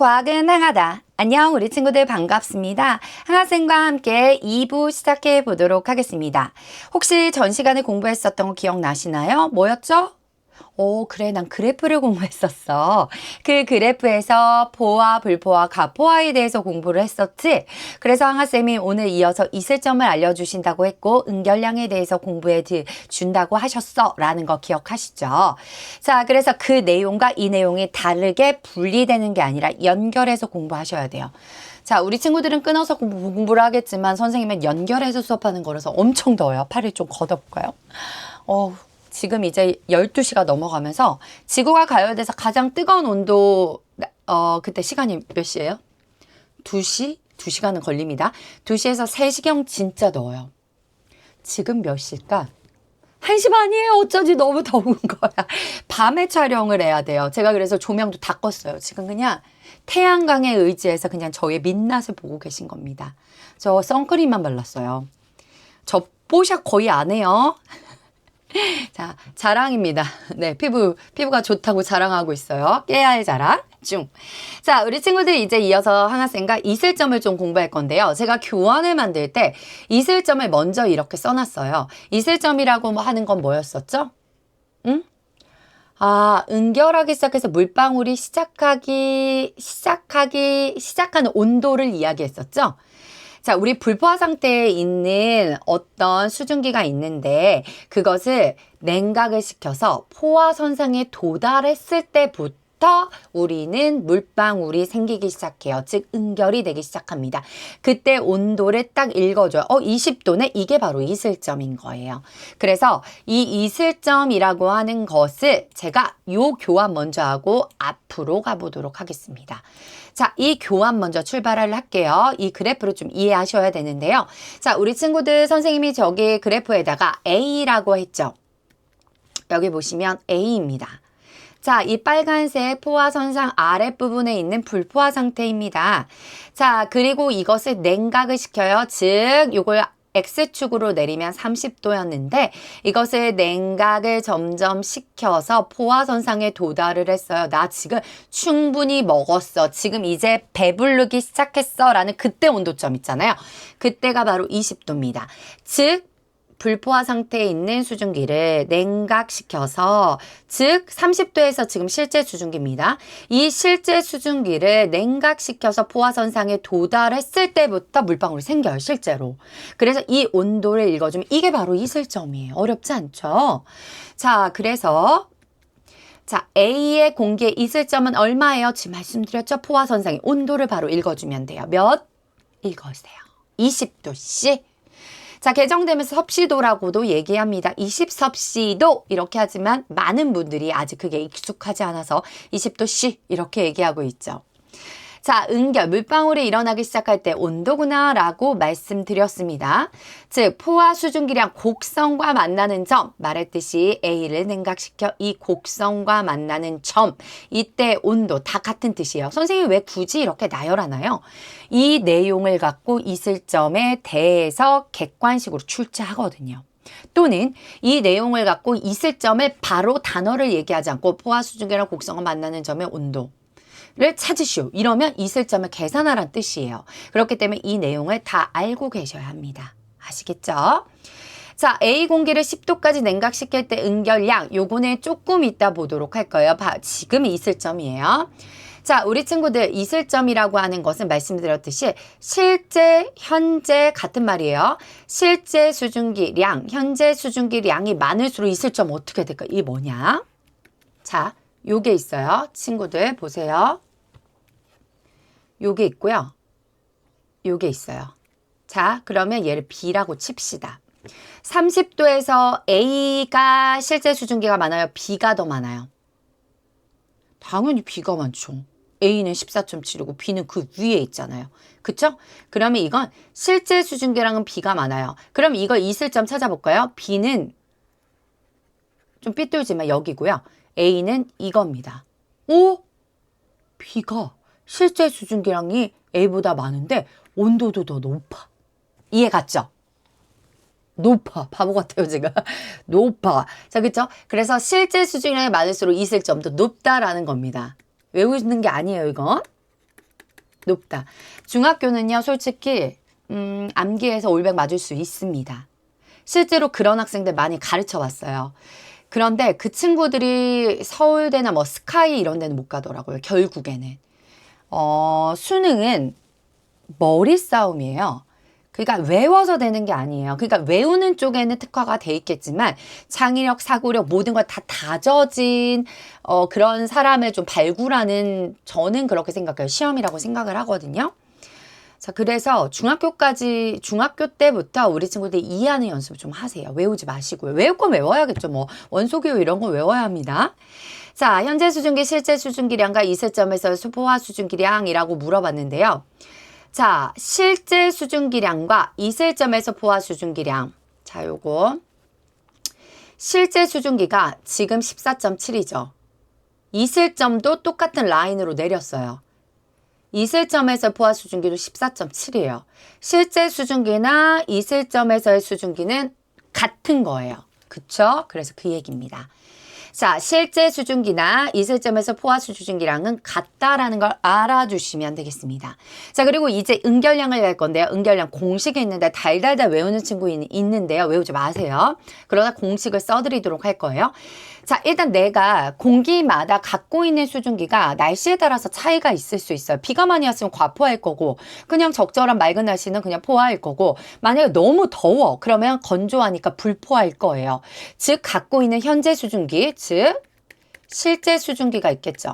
과학은 항하다. 안녕, 우리 친구들 반갑습니다. 항하쌤과 함께 2부 시작해 보도록 하겠습니다. 혹시 전 시간에 공부했었던 거 기억나시나요? 뭐였죠? 오, 그래, 난 그래프를 공부했었어. 그 그래프에서 포화, 불포화, 가포화에 대해서 공부를 했었지. 그래서 항아쌤이 오늘 이어서 이슬점을 알려주신다고 했고, 응결량에 대해서 공부해 드- 준다고 하셨어. 라는 거 기억하시죠? 자, 그래서 그 내용과 이 내용이 다르게 분리되는 게 아니라 연결해서 공부하셔야 돼요. 자, 우리 친구들은 끊어서 공부, 공부를 하겠지만 선생님은 연결해서 수업하는 거라서 엄청 더워요. 팔을 좀 걷어볼까요? 어 지금 이제 12시가 넘어가면서 지구가 가요돼서 가장 뜨거운 온도, 어, 그때 시간이 몇 시예요? 2시? 2시간은 걸립니다. 2시에서 3시경 진짜 더워요. 지금 몇 시일까? 1시 반이에요. 어쩐지 너무 더운 거야. 밤에 촬영을 해야 돼요. 제가 그래서 조명도 다 껐어요. 지금 그냥 태양광에 의지해서 그냥 저의 민낯을 보고 계신 겁니다. 저 선크림만 발랐어요. 저 뽀샵 거의 안 해요. 자, 자랑입니다. 네, 피부, 피부가 좋다고 자랑하고 있어요. 깨알 자랑 중. 자, 우리 친구들 이제 이어서 하나쌤과 이슬점을 좀 공부할 건데요. 제가 교환을 만들 때 이슬점을 먼저 이렇게 써놨어요. 이슬점이라고 뭐 하는 건 뭐였었죠? 응? 아, 응결하기 시작해서 물방울이 시작하기, 시작하기, 시작하는 온도를 이야기했었죠? 자, 우리 불포화 상태에 있는 어떤 수증기가 있는데 그것을 냉각을 시켜서 포화 선상에 도달했을 때부터 우리는 물방울이 생기기 시작해요. 즉 응결이 되기 시작합니다. 그때 온도를 딱 읽어줘요. 어, 20도네? 이게 바로 이슬점인 거예요. 그래서 이 이슬점이라고 하는 것을 제가 요 교환 먼저 하고 앞으로 가보도록 하겠습니다. 자, 이 교환 먼저 출발을 할게요. 이 그래프를 좀 이해하셔야 되는데요. 자, 우리 친구들 선생님이 저기 그래프에다가 A라고 했죠. 여기 보시면 A입니다. 자, 이 빨간색 포화 선상 아랫부분에 있는 불포화 상태입니다. 자, 그리고 이것을 냉각을 시켜요. 즉, 요걸 X축으로 내리면 30도였는데 이것을 냉각을 점점 시켜서 포화선상에 도달을 했어요. 나 지금 충분히 먹었어. 지금 이제 배부르기 시작했어. 라는 그때 온도점 있잖아요. 그때가 바로 20도입니다. 즉, 불포화 상태에 있는 수증기를 냉각시켜서 즉 30도에서 지금 실제 수증기입니다. 이 실제 수증기를 냉각시켜서 포화선상에 도달했을 때부터 물방울이 생겨요. 실제로. 그래서 이 온도를 읽어주면 이게 바로 이슬점이에요. 어렵지 않죠? 자 그래서 자, A의 공기의 이슬점은 얼마예요? 지금 말씀드렸죠? 포화선상의 온도를 바로 읽어주면 돼요. 몇? 읽어주세요. 20도씨. 자, 개정되면서 섭씨도라고도 얘기합니다. 20섭씨도 이렇게 하지만 많은 분들이 아직 그게 익숙하지 않아서 20도씨 이렇게 얘기하고 있죠. 자, 응결, 물방울이 일어나기 시작할 때 온도구나 라고 말씀드렸습니다. 즉, 포화 수증기량 곡선과 만나는 점, 말했듯이 A를 냉각시켜 이 곡선과 만나는 점, 이때 온도 다 같은 뜻이에요. 선생님이 왜 굳이 이렇게 나열하나요? 이 내용을 갖고 이슬점에 대해서 객관식으로 출제하거든요. 또는 이 내용을 갖고 이슬점을 바로 단어를 얘기하지 않고 포화 수증기랑 곡선과 만나는 점의 온도, 를 찾으시오. 이러면 이슬점을 계산하란 뜻이에요. 그렇기 때문에 이 내용을 다 알고 계셔야 합니다. 아시겠죠? 자, A 공기를 10도까지 냉각시킬 때 응결량, 요거는 조금 이따 보도록 할 거예요. 바, 지금 이슬점이에요. 자, 우리 친구들 이슬점이라고 하는 것은 말씀드렸듯이 실제, 현재 같은 말이에요. 실제 수증기 량, 현재 수증기 량이 많을수록 이슬점 어떻게 될까? 이게 뭐냐? 자, 요게 있어요. 친구들 보세요. 요게 있고요. 요게 있어요. 자, 그러면 얘를 B라고 칩시다. 30도에서 A가 실제 수증기가 많아요. B가 더 많아요. 당연히 B가 많죠. A는 14.7이고 B는 그 위에 있잖아요. 그쵸? 그러면 이건 실제 수증기랑은 B가 많아요. 그럼 이거 이슬점 찾아볼까요? B는 좀 삐뚤지만 여기고요. A는 이겁니다. 오? B가 실제 수증기량이 A보다 많은데 온도도 더 높아. 이해 갔죠? 높아. 바보 같아요, 제가. 높아. 자, 그쵸? 그래서 실제 수증기량이 많을수록 이슬점도 높다라는 겁니다. 외우는 게 아니에요, 이건. 높다. 중학교는요, 솔직히, 음, 암기에서 올백 맞을 수 있습니다. 실제로 그런 학생들 많이 가르쳐 왔어요. 그런데 그 친구들이 서울대나 뭐 스카이 이런 데는 못 가더라고요. 결국에는. 어, 수능은 머리 싸움이에요. 그러니까 외워서 되는 게 아니에요. 그러니까 외우는 쪽에는 특화가 돼 있겠지만 창의력, 사고력 모든 걸 다 다져진 어, 그런 사람을 좀 발굴하는 저는 그렇게 생각해요. 시험이라고 생각을 하거든요. 자, 그래서 중학교까지, 중학교 때부터 우리 친구들 이해하는 연습 좀 하세요. 외우지 마시고요. 외울 건 외워야겠죠. 뭐, 원소기호 이런 거 외워야 합니다. 자, 현재 수준기, 실제 수준기량과 이세점에서 수포화 수준기량이라고 물어봤는데요. 자, 실제 수준기량과 이슬점에서 포화 수준기량. 자, 요거. 실제 수준기가 지금 14.7이죠. 이슬점도 똑같은 라인으로 내렸어요. 이슬점에서 포화 수준기도 14.7이에요. 실제 수준기나 이슬점에서의 수준기는 같은 거예요. 그쵸? 그래서 그 얘기입니다. 자, 실제 수준기나 이슬점에서 포화 수준기랑은 같다라는 걸 알아주시면 되겠습니다. 자, 그리고 이제 응결량을 낼 건데요. 응결량 공식이 있는데 달달달 외우는 친구 있는데요. 외우지 마세요. 그러다 공식을 써드리도록 할 거예요. 자, 일단 내가 공기마다 갖고 있는 수증기가 날씨에 따라서 차이가 있을 수 있어요. 비가 많이 왔으면 과포할 거고, 그냥 적절한 맑은 날씨는 그냥 포화할 거고, 만약에 너무 더워, 그러면 건조하니까 불포할 거예요. 즉, 갖고 있는 현재 수증기, 즉, 실제 수증기가 있겠죠.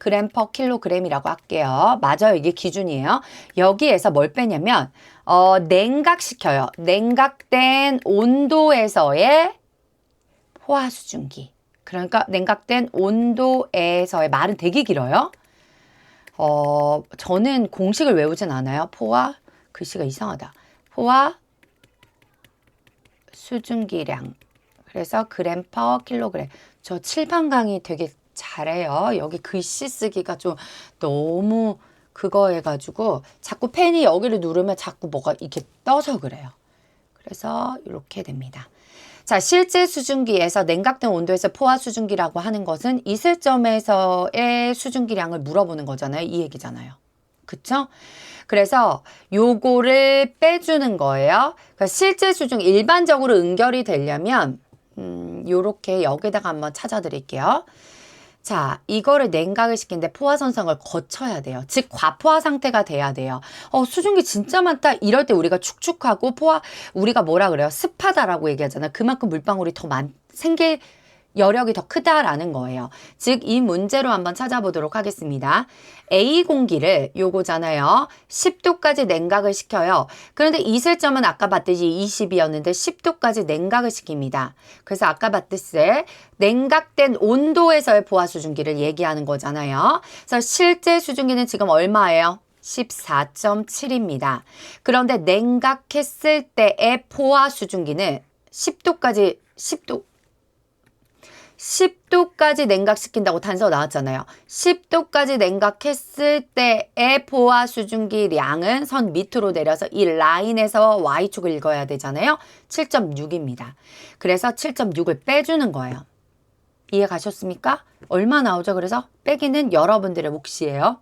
그램 퍼 킬로그램이라고 할게요. 맞아요. 이게 기준이에요. 여기에서 뭘 빼냐면 어, 냉각시켜요. 냉각된 온도에서의 포화 수증기. 그러니까 냉각된 온도에서의 말은 되게 길어요. 어, 저는 공식을 외우진 않아요. 포화 글씨가 이상하다. 포화 수증기량. 그래서 그램 퍼 킬로그램. 저 칠판 강의 되게 잘해요. 여기 글씨 쓰기가 좀 너무 그거 해가지고 자꾸 펜이 여기를 누르면 자꾸 뭐가 이렇게 떠서 그래요. 그래서 이렇게 됩니다. 자, 실제 수증기에서 냉각된 온도에서 포화 수증기라고 하는 것은 이슬점에서의 수증기량을 물어보는 거잖아요. 이 얘기잖아요. 그쵸? 그래서 요거를 빼주는 거예요. 그러니까 실제 수증 일반적으로 응결이 되려면 음, 요렇게 여기다가 한번 찾아 드릴게요. 자, 이거를 냉각을 시키는데 포화선상을 거쳐야 돼요. 즉, 과포화 상태가 돼야 돼요. 어, 수증기 진짜 많다. 이럴 때 우리가 축축하고 포화, 우리가 뭐라 그래요? 습하다라고 얘기하잖아. 그만큼 물방울이 더 많, 생길 여력이 더 크다라는 거예요. 즉, 이 문제로 한번 찾아보도록 하겠습니다. A 공기를 요거잖아요. 10도까지 냉각을 시켜요. 그런데 이슬점은 아까 봤듯이 20이었는데 10도까지 냉각을 시킵니다. 그래서 아까 봤듯이 냉각된 온도에서의 보아 수증기를 얘기하는 거잖아요. 그래서 실제 수증기는 지금 얼마예요? 14.7입니다. 그런데 냉각했을 때의 포화 수증기는 10도까지 10도 10도까지 냉각시킨다고 단서 나왔잖아요. 10도까지 냉각했을 때의 포화 수증기 량은 선 밑으로 내려서 이 라인에서 Y축을 읽어야 되잖아요. 7.6입니다. 그래서 7.6을 빼주는 거예요. 이해 가셨습니까? 얼마 나오죠? 그래서 빼기는 여러분들의 몫이에요.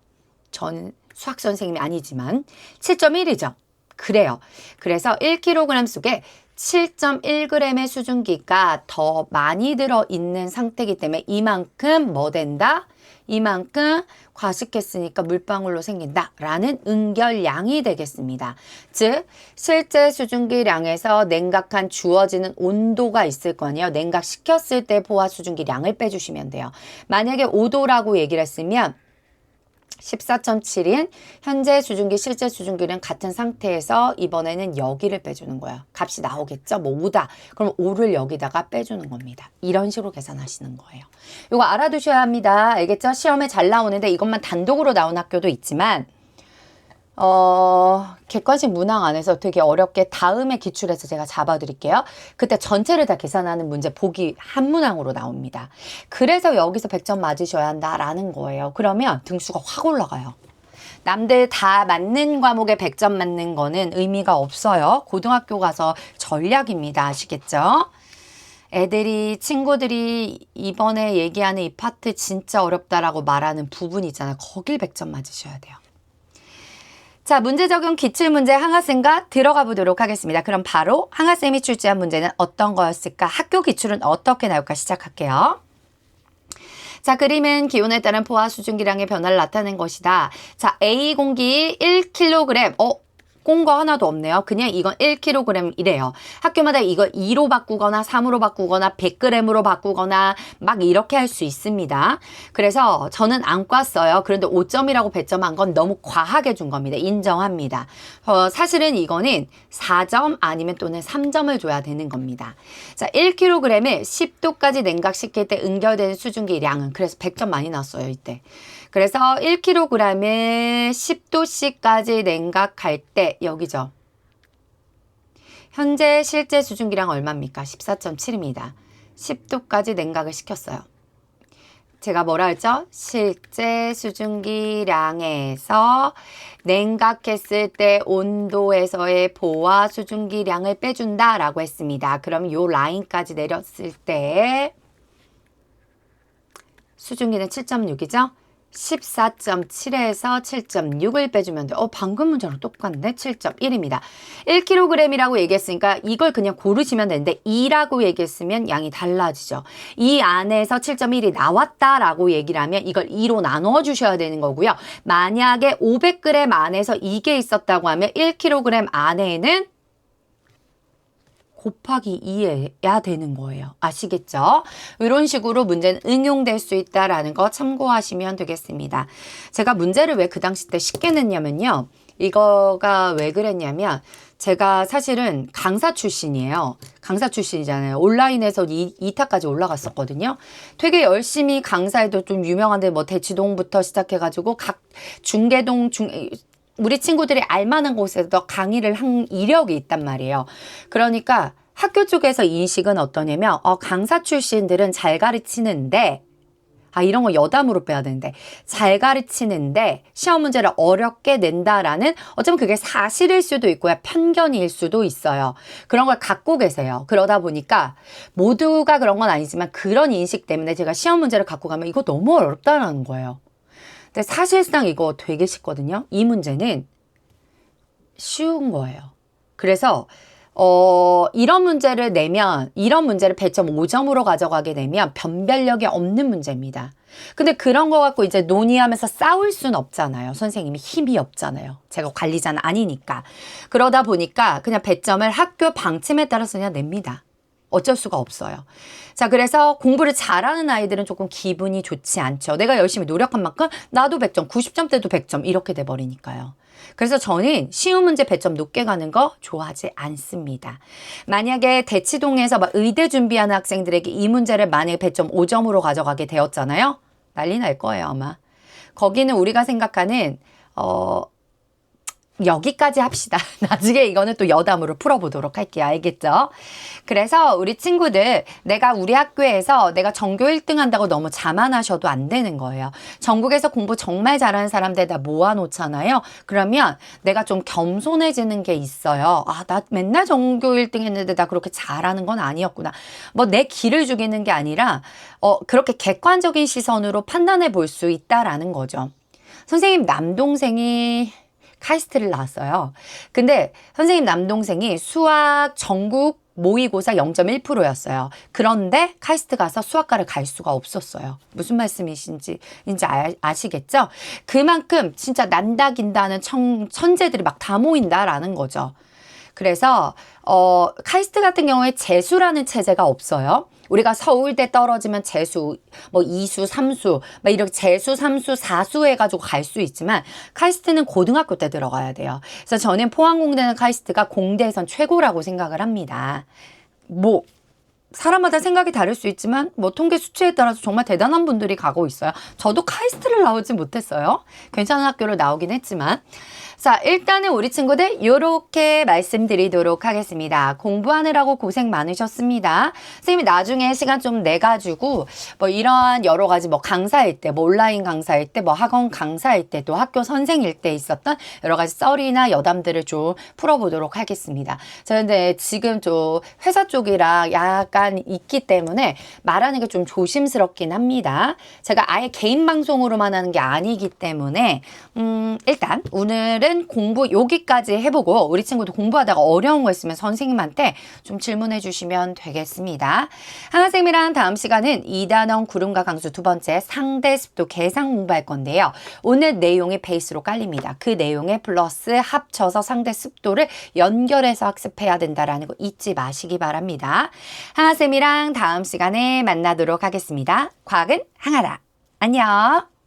전 수학 선생님이 아니지만 7.1이죠. 그래요. 그래서 1kg 속에 7.1g의 수증기가 더 많이 들어 있는 상태이기 때문에 이만큼 뭐 된다? 이만큼 과식했으니까 물방울로 생긴다 라는 응결량이 되겠습니다. 즉 실제 수증기량에서 냉각한 주어지는 온도가 있을 거아니에요. 냉각시켰을 때 포화 수증기량을 빼주시면 돼요. 만약에 5도라고 얘기를 했으면 14.7인 현재 수증기 실제 수증기는 같은 상태에서 이번에는 여기를 빼주는 거예요. 값이 나오겠죠? 뭐 5다. 그럼 5를 여기다가 빼주는 겁니다. 이런 식으로 계산하시는 거예요. 이거 알아두셔야 합니다. 알겠죠? 시험에 잘 나오는데 이것만 단독으로 나온 학교도 있지만 어, 객관식 문항 안에서 되게 어렵게 다음에 기출해서 제가 잡아드릴게요. 그때 전체를 다 계산하는 문제 보기 한 문항으로 나옵니다. 그래서 여기서 100점 맞으셔야 한다라는 거예요. 그러면 등수가 확 올라가요. 남들 다 맞는 과목에 100점 맞는 거는 의미가 없어요. 고등학교 가서 전략입니다. 아시겠죠? 애들이 친구들이 이번에 얘기하는 이 파트 진짜 어렵다라고 말하는 부분 있잖아요. 거길 100점 맞으셔야 돼요. 자, 문제 적용 기출 문제 항아쌤과 들어가 보도록 하겠습니다. 그럼 바로 항아쌤이 출제한 문제는 어떤 거였을까? 학교 기출은 어떻게 나올까 시작할게요. 자, 그림은 기온에 따른 포화 수증기량의 변화를 나타낸 것이다. 자, A 공기 1kg. 어, 꼰거 하나도 없네요. 그냥 이건 1kg이래요. 학교마다 이걸 2로 바꾸거나 3으로 바꾸거나 100g으로 바꾸거나 막 이렇게 할 수 있습니다. 그래서 저는 안 꽈어요. 그런데 5점이라고 배점한 건 너무 과하게 준 겁니다. 인정합니다. 어, 사실은 이거는 4점 아니면 또는 3점을 줘야 되는 겁니다. 자, 1kg을 10도까지 냉각시킬 때 응결되는 수증기량은 그래서 100점 많이 나왔어요, 이때. 그래서 1kg에 10도씨까지 냉각할 때 여기죠. 현재 실제 수증기량 얼마입니까? 14.7입니다. 10도까지 냉각을 시켰어요. 제가 뭐라 했죠? 실제 수증기량에서 냉각했을 때 온도에서의 보와 수증기량을 빼준다 라고 했습니다. 그럼 요 라인까지 내렸을 때 수증기는 7.6이죠? 14.7에서 7.6을 빼주면 돼. 어, 방금 문제랑 똑같네. 7.1입니다. 1kg이라고 얘기했으니까 이걸 그냥 고르시면 되는데 2라고 얘기했으면 양이 달라지죠. 이 안에서 7.1이 나왔다라고 얘기를 하면 이걸 2로 나눠 주셔야 되는 거고요. 만약에 500g 안에서 이게 있었다고 하면 1kg 안에는 곱하기 2해야 되는 거예요. 아시겠죠? 이런 식으로 문제는 응용될 수 있다라는 거 참고하시면 되겠습니다. 제가 문제를 왜 그 당시 때 쉽게 냈냐면요. 이거가 왜 그랬냐면 제가 사실은 강사 출신이에요. 강사 출신이잖아요. 온라인에서 2, 2타까지 올라갔었거든요. 되게 열심히 강사에도 좀 유명한데 뭐 대치동부터 시작해가지고 각 중계동 중 우리 친구들이 알만한 곳에서 강의를 한 이력이 있단 말이에요. 그러니까 학교 쪽에서 인식은 어떠냐면, 어, 강사 출신들은 잘 가르치는데, 아, 이런 거 여담으로 빼야 되는데, 잘 가르치는데, 시험 문제를 어렵게 낸다라는, 어쩌면 그게 사실일 수도 있고요. 편견일 수도 있어요. 그런 걸 갖고 계세요. 그러다 보니까, 모두가 그런 건 아니지만, 그런 인식 때문에 제가 시험 문제를 갖고 가면 이거 너무 어렵다라는 거예요. 근데 사실상 이거 되게 쉽거든요. 이 문제는 쉬운 거예요. 그래서 어, 이런 문제를 내면, 이런 문제를 100.5점으로 가져가게 되면 변별력이 없는 문제입니다. 근데 그런 거 갖고 이제 논의하면서 싸울 수는 없잖아요. 선생님이 힘이 없잖아요. 제가 관리자는 아니니까. 그러다 보니까 그냥 100점을 학교 방침에 따라서 그냥 냅니다. 어쩔 수가 없어요. 자, 그래서 공부를 잘하는 아이들은 조금 기분이 좋지 않죠. 내가 열심히 노력한 만큼 나도 100점, 90점대도 100점 이렇게 돼 버리니까요. 그래서 저는 쉬운 문제 100점 높게 가는 거 좋아하지 않습니다. 만약에 대치동에서 막 의대 준비하는 학생들에게 이 문제를 만약에 100점 5점으로 가져가게 되었잖아요. 난리 날 거예요, 아마. 거기는 우리가 생각하는 어 여기까지 합시다. 나중에 이거는 또 여담으로 풀어보도록 할게요. 알겠죠? 그래서 우리 친구들, 내가 우리 학교에서 내가 전교 1등 한다고 너무 자만하셔도 안 되는 거예요. 전국에서 공부 정말 잘하는 사람들 다 모아놓잖아요. 그러면 내가 좀 겸손해지는 게 있어요. 아, 나 맨날 전교 1등 했는데 나 그렇게 잘하는 건 아니었구나. 뭐내 길을 죽이는 게 아니라, 어, 그렇게 객관적인 시선으로 판단해 볼 수 있다라는 거죠. 선생님, 남동생이 카이스트를 나왔어요. 근데 선생님 남동생이 수학 전국 모의고사 0.1%였어요. 그런데 카이스트 가서 수학과를 갈 수가 없었어요. 무슨 말씀이신지 이제 아, 시겠죠 그만큼 진짜 난다긴다는 청, 천재들이 막 다 모인다라는 거죠. 그래서 어 카이스트 같은 경우에 재수라는 체제가 없어요. 우리가 서울대 떨어지면 재수, 뭐 이수, 삼수, 막 이렇게 재수, 삼수, 사수 해가지고 갈 수 있지만 카이스트는 고등학교 때 들어가야 돼요. 그래서 저는 포항공대는 카이스트가 공대에선 최고라고 생각을 합니다. 뭐 사람마다 생각이 다를 수 있지만 뭐 통계 수치에 따라서 정말 대단한 분들이 가고 있어요. 저도 카이스트를 나오지 못했어요. 괜찮은 학교를 나오긴 했지만 자, 일단은 우리 친구들 요렇게 말씀드리도록 하겠습니다. 공부하느라고 고생 많으셨습니다. 선생님이 나중에 시간 좀 내가지고 뭐 이러한 여러 가지 뭐 강사일 때, 뭐 온라인 강사일 때, 뭐 학원 강사일 때, 또 학교 선생일 때 있었던 여러 가지 썰이나 여담들을 좀 풀어보도록 하겠습니다. 저 근데 지금 좀 회사 쪽이랑 약간 있기 때문에 말하는 게 좀 조심스럽긴 합니다. 제가 아예 개인 방송으로만 하는 게 아니기 때문에 음, 일단 오늘은 공부 여기까지 해보고 우리 친구도 공부하다가 어려운 거 있으면 선생님한테 좀 질문해 주시면 되겠습니다. 하나쌤이랑 다음 시간은 이단원 구름과 강수 두 번째 상대 습도 계산 공부할 건데요. 오늘 내용이 베이스로 깔립니다. 그 내용에 플러스 합쳐서 상대 습도를 연결해서 학습해야 된다라는 거 잊지 마시기 바랍니다. 하나쌤이랑 다음 시간에 만나도록 하겠습니다. 과학은 항하라. 안녕.